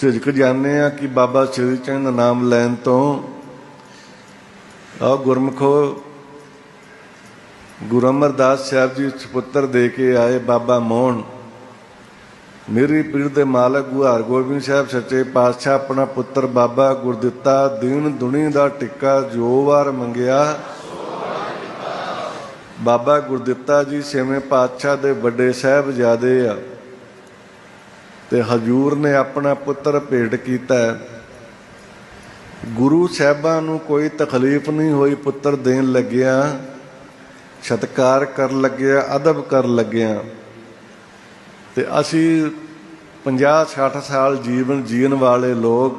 ਝਿਜਕ ਜਾਂਦੇ ਆ ਕਿ ਬਾਬਾ ਸ਼੍ਰੀ ਚੰਦ ਦਾ ਨਾਮ ਲੈਣ ਤੋਂ ਆ ਗੁਰਮਖੋ ਗੁਰੂ ਅਮਰਦਾਸ ਸਾਹਿਬ ਜੀ ਸੁਪੁੱਤਰ ਦੇ ਕੇ ਆਏ ਬਾਬਾ ਮੋਹਨ। ਮੇਰੀ ਪੀੜ ਦੇ ਮਾਲਕ ਗੁਰੂ ਹਰਗੋਬਿੰਦ ਸਾਹਿਬ ਸੱਚੇ ਪਾਤਸ਼ਾਹ ਆਪਣਾ ਪੁੱਤਰ ਬਾਬਾ ਗੁਰਦਿੱਤਾ ਦੀਨ ਦੁਨੀ ਦਾ ਟਿੱਕਾ ਜੋ ਵਾਰ ਮੰਗਿਆ। ਬਾਬਾ ਗੁਰਦਿੱਤਾ ਜੀ ਛੇਵੇਂ ਪਾਤਸ਼ਾਹ ਦੇ ਵੱਡੇ ਸਾਹਿਬਜ਼ਾਦੇ ਆ। ਤੇ ਹਜੂਰ ਨੇ ਆਪਣਾ ਪੁੱਤਰ ਭੇਟ ਕੀਤਾ ਗੁਰੂ ਸਾਹਿਬਾਂ ਨੂੰ ਕੋਈ ਤਕਲੀਫ ਨਹੀਂ ਹੋਈ ਪੁੱਤਰ ਦੇਣ ਲੱਗਿਆ ਸਤਕਾਰ ਕਰਨ ਲੱਗਿਆ, ਅਦਬ ਕਰਨ ਲੱਗਿਆ। ਤੇ ਅਸੀਂ 50 60 ਸਾਲ ਜੀਵਨ ਜੀਣ ਵਾਲੇ ਲੋਕ,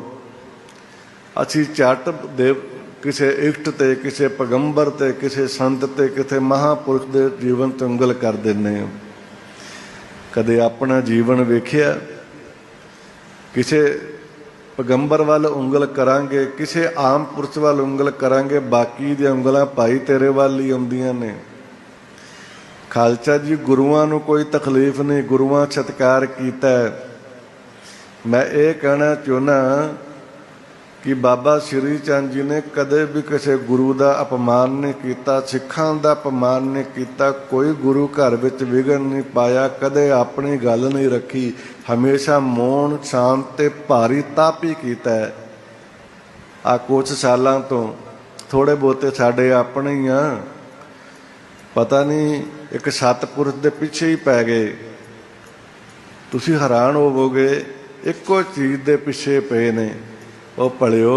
ਅਸੀਂ ਝੱਟ ਦੇ ਕਿਸੇ ਇਸ਼ਟ ਤੇ, ਕਿਸੇ ਪੈਗੰਬਰ ਤੇ, ਕਿਸੇ ਸੰਤ ਤੇ, ਕਿਸੇ ਮਹਾਪੁਰਖ ਦੇ ਜੀਵਨ ਤੇ ਉਂਗਲ ਕਰ ਦਿੰਨੇ ਹਾਂ। ਕਦੇ ਆਪਣਾ ਜੀਵਨ ਵੇਖਿਆ ਕਿਸੇ ਪੈਗੰਬਰ ਵੱਲ ਉਂਗਲ ਕਰਾਂਗੇ, ਕਿਸੇ ਆਮ ਪੁਰਸ਼ ਵੱਲ ਉਂਗਲ ਕਰਾਂਗੇ, ਬਾਕੀ ਦੀਆਂ ਉਂਗਲਾਂ ਭਾਈ ਤੇਰੇ ਵੱਲ ਹੀ ਆਉਂਦੀਆਂ ਨੇ। ਖਾਲਸਾ ਜੀ, ਗੁਰੂਆਂ ਨੂੰ ਕੋਈ ਤਕਲੀਫ ਨਹੀਂ, ਗੁਰੂਆਂ ਸਤਿਕਾਰ ਕੀਤਾ ਮੈਂ ਇਹ ਕਹਿਣਾ ਚਾਹੁੰਦਾ ਕਿ ਬਾਬਾ ਸ਼੍ਰੀ ਚੰਦ ਜੀ ਨੇ ਕਦੇ ਵੀ ਕਿਸੇ ਗੁਰੂ ਦਾ ਅਪਮਾਨ ਨਹੀਂ ਕੀਤਾ, ਸਿੱਖਾਂ ਦਾ ਅਪਮਾਨ ਨਹੀਂ ਕੀਤਾ, ਕੋਈ ਗੁਰੂ ਘਰ ਵਿੱਚ ਵਿਗਨ ਨਹੀਂ ਪਾਇਆ, ਕਦੇ ਆਪਣੀ ਗੱਲ ਨਹੀਂ ਰੱਖੀ, ਹਮੇਸ਼ਾ ਮੌਨ ਸ਼ਾਂਤ ਤੇ ਭਾਰੀ ਤਾਪੀ ਕੀਤਾ ਹੈ। ਆ ਕੁਝ ਸਾਲਾਂ ਤੋਂ ਥੋੜੇ ਬਹੁਤੇ ਸਾਡੇ ਆਪਣੇ ਹੀ ਆ। ਪਤਾ ਨਹੀਂ ਇੱਕ ਸਤਪੁਰਸ਼ ਦੇ ਪਿੱਛੇ ਹੀ ਪੈ ਗਏ। ਤੁਸੀਂ ਹੈਰਾਨ ਹੋਵੋਗੇ, ਇੱਕੋ ਚੀਜ਼ ਦੇ ਪਿੱਛੇ ਪਏ ਨੇ। ਉਹ ਭਲਿਓ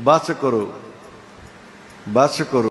ਬਸ ਕਰੋ ਬਸ ਕਰੋ